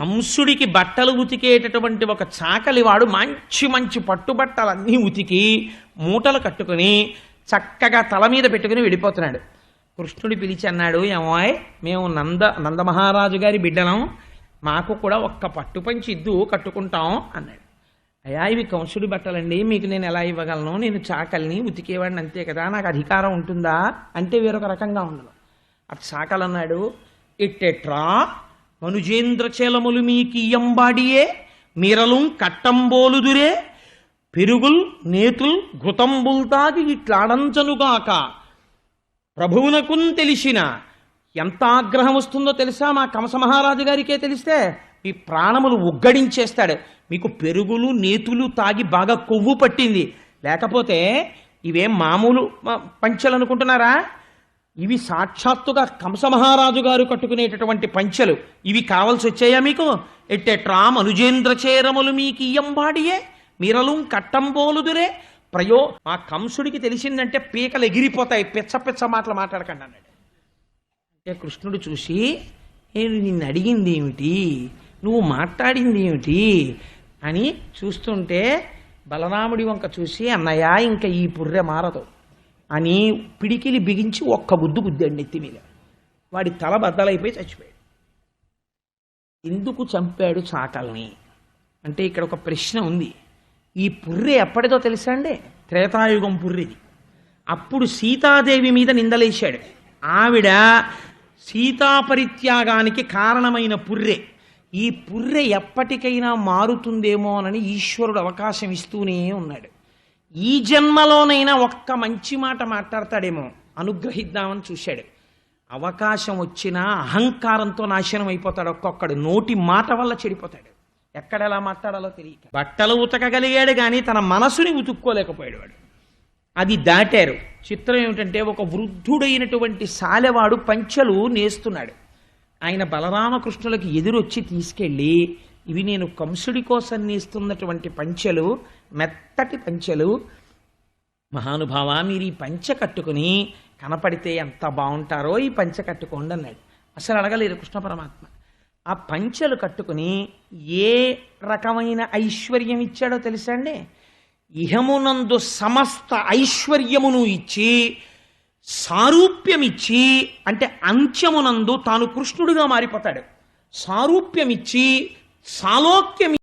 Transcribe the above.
కంసుడికి బట్టలు ఉతికేటటువంటి ఒక చాకలి వాడు మంచి మంచి పట్టుబట్టలన్నీ ఉతికి మూటలు కట్టుకుని చక్కగా తల మీద పెట్టుకుని వెళ్ళిపోతున్నాడు కృష్ణుడి పిలిచి అన్నాడు ఏమోయ్ మేము నంద నందమహారాజు గారి బిడ్డలం. మాకు కూడా ఒక్క పట్టు పంచి ఇద్దు కట్టుకుంటాం అన్నాడు. అయ్యా ఇవి కంసుడి బట్టలండి. మీకు నేను ఎలా ఇవ్వగలను? నేను చాకల్ని ఉతికేవాడిని అంతే కదా. నాకు అధికారం ఉంటుందా? అంటే వేరొక రకంగా ఉండదు. అటు చాకలు అన్నాడు ఇట్టెట్రా? మనుజేంద్రచేలములు మీకియంబాడియే మీరలు కట్టంబోలుదురే పెరుగుల్ నేతుల్ ఘృతంబుల్ తాగి ఇట్లాడంచనుగాక. ప్రభువునకున్ తెలిసిన ఎంత ఆగ్రహం వస్తుందో తెలుసా? మా కంస మహారాజు గారికే తెలిస్తే మీ ప్రాణములు ఉగ్గడించేస్తాడు. మీకు పెరుగులు నేతులు తాగి బాగా కొవ్వు పట్టింది. లేకపోతే ఇవేం మామూలు పంచాలనుకుంటున్నారా? అనుకుంటున్నారా ఇవి సాక్షాత్తుగా కంసమహారాజు గారు కట్టుకునేటటువంటి పంచెలు. ఇవి కావలసి వచ్చాయా మీకు? ఎట్టెట్రామ్ అనుజేంద్ర చేరములు మీకు ఇయ్యంబాడియే? మీరలు కట్టంబోలుదురే? ప్రయో మా కంసుడికి తెలిసిందంటే పీకలు ఎగిరిపోతాయి. పిచ్చ పిచ్చ మాటలు మాట్లాడకండి అన్నాడు. అంటే కృష్ణుడు చూసి నేను నిన్ను అడిగింది ఏమిటి? నువ్వు మాట్లాడింది ఏమిటి? అని చూస్తుంటే బలరాముడి వంక చూసి అన్నయ్య ఇంకా ఈ పుర్రె మారదు. అని పిడికిలి బిగించి ఒక్క బుద్ధు బుద్ధాడు నెత్తి మీద. వాడి తల బద్దలైపోయి చచ్చిపోయాడు. ఎందుకు చంపాడు చాకల్ని? అంటే ఇక్కడ ఒక ప్రశ్న ఉంది. ఈ పుర్రె ఎప్పటిదో తెలుసా అండి? త్రేతాయుగం పుర్రిది. అప్పుడు సీతాదేవి మీద నిందలేశాడు. ఆవిడ సీతాపరిత్యాగానికి కారణమైన పుర్రె. ఈ పుర్రె ఎప్పటికైనా మారుతుందేమోనని ఈశ్వరుడు అవకాశం ఇస్తూనే ఉన్నాడు. ఈ జన్మలోనైనా ఒక్క మంచి మాట మాట్లాడతాడేమో. అనుగ్రహిద్దామని చూశాడు. అవకాశం వచ్చినా అహంకారంతో నాశనం అయిపోతాడు ఒక్కొక్కడు. నోటి మాట వల్ల చెడిపోతాడు. ఎక్కడ ఎలా మాట్లాడాలో తెలియక. బట్టలు ఉతకగలిగాడు కానీ తన మనసుని ఉతుక్కోలేకపోయాడు వాడు. అది దాటారు. చిత్రం ఏమిటంటే ఒక వృద్ధుడైనటువంటి సాలెవాడు పంచెలు నేస్తున్నాడు. ఆయన బలరామకృష్ణులకి ఎదురొచ్చి తీసుకెళ్ళి ఇవి నేను కంసుడి కోసం నేస్తున్నటువంటి పంచెలు మెత్తటి పంచెలు. మహానుభావ మీరు ఈ పంచె కట్టుకుని కనపడితే ఎంత బాగుంటారో ఈ పంచె కట్టుకోండి అన్నాడు. అసలు అడగలేరు కృష్ణ పరమాత్మ. ఆ పంచెలు కట్టుకుని ఏ రకమైన ఐశ్వర్యం ఇచ్చాడో తెలుసా అండి? ఇహమునందు సమస్త ఐశ్వర్యమును ఇచ్చి సారూప్యమిచ్చి అంటే అంత్యమునందు తాను కృష్ణుడిగా మారిపోతాడు. సారూప్యమిచ్చి సాలోక్యం